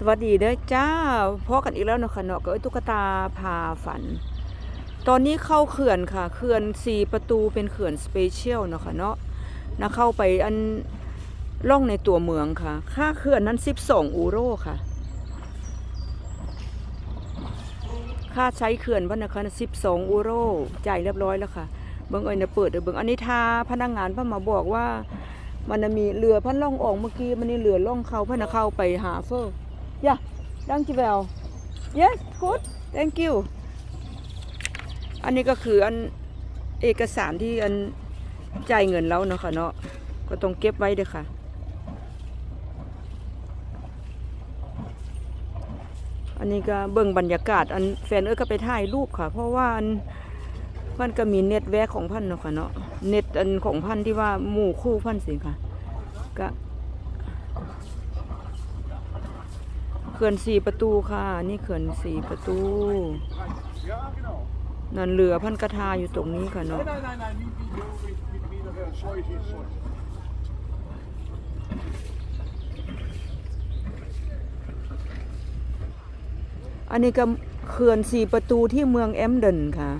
สวัสดีเด้อจ้าพอกันอีกแล้วเนาะคะเนาะกับไอ้ตุ๊กตาพาฝัน ตอนนี้เข้าเขื่อนค่ะ เขื่อนสี่ประตูเป็นเขื่อนสเปเชียลเนาะค่ะเนาะนะเข้าไปอันล่องในตัวเมืองค่ะ ค่าเขื่อนนั้น12อูโรค่ะ ค่าใช้เขื่อนพันนะคะ12อูโรจ่ายเรียบร้อยแล้วค่ะ เบิ่งเอ้ยนะเปิดเด้อเบิ่งอันนี้ทาพนักงานเพิ่นมาบอกว่า มันมีเรือพันล่องออกเมื่อกี้มันนี่เรือล่องเขาพิ่นนะเข้าไปหาเฟอร์ ย่าดังจิเวล yes good thank you อันนี้ก็คืออันเอกสารที่อันจ่ายเงินแล้วเนาะค่ะเนาะก็ต้องเก็บไว้เด้อค่ะ อันนี้ก็เบิ่งบรรยากาศ อันแฟนเอ้ยก็ไปถ่ายรูปค่ะ เพราะว่าอันพันก็มีเน็ตแวะของพันเนาะค่ะเนาะเน็ตอันของพันที่ว่าหมู่คู่พันสิค่ะก็ เขื่อนสี่ประตูค่ะ นี่เขื่อนสี่ประตู นั่นเรือพันกระทาอยู่ตรงนี้ค่ะเนาะอันนี้ก็เขื่อนสี่ประตูที่เมืองแอมเดนค่ะ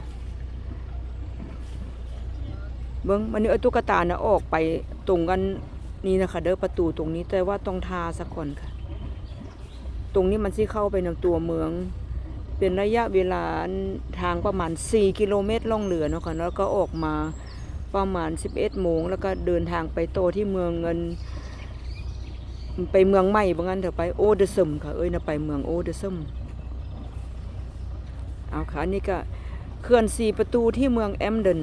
เบิ้งวันนี้เอาตุ๊กตานะออกไปตรงกันนี่นะคะ เด้อประตูตรงนี้แต่ว่าต้องทาสักก่อนค่ะ ตรงนี้มันสิเข้าไปในตัวเมือง เป็นระยะเวลาทางประมาณ 4 กิโลเมตรล่องเรือเนาะค่ะแล้วก็ออกมาประมาณ 11โมงแล้วก็เดินทางไปโตที่เมืองเงิน ไปเมืองใหม่บางงั้นเถอะไปโอเดซึมค่ะเอ้ยนะไปเมืองโอเดซึมเอาค่ะอันนี่ก็เขื่อนสีประตูที่เมืองแอมเดน